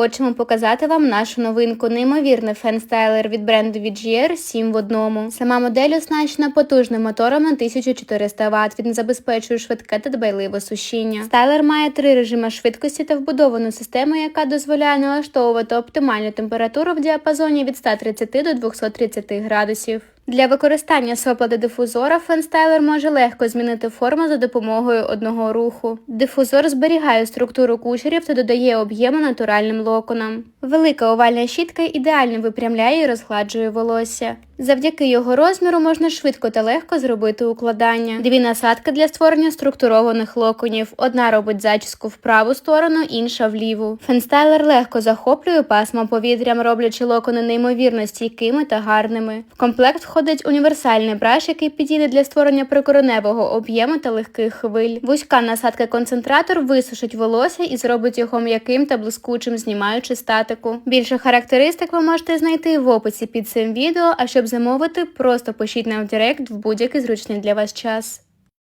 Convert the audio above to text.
Хочемо показати вам нашу новинку, неймовірний фен-стайлер від бренду VGR 7 в одному. Сама модель оснащена потужним мотором на 1400 Вт. Він забезпечує швидке та дбайливе сушіння. Стайлер має три режими швидкості та вбудовану систему, яка дозволяє налаштовувати оптимальну температуру в діапазоні від 130 до 230 градусів. Для використання сопла дифузора фенстайлер може легко змінити форму за допомогою одного руху. Дифузор зберігає структуру кучерів та додає об'єму натуральним локонам. Велика овальна щітка ідеально випрямляє і розгладжує волосся. Завдяки його розміру можна швидко та легко зробити укладання. Дві насадки для створення структурованих локонів. Одна робить зачіску в праву сторону, інша в ліву. Фенстайлер легко захоплює пасма повітрям, роблячи локони неймовірно стійкими та гарними. В комплект входить універсальний браш, який підійде для створення прикореневого об'єму та легких хвиль. Вузька насадка концентратор висушить волосся і зробить його м'яким та блискучим, знімаючи статику. Більше характеристик ви можете знайти в описі під цим відео. А щоб замовити, просто пишіть нам в Директ в будь-який зручний для вас час.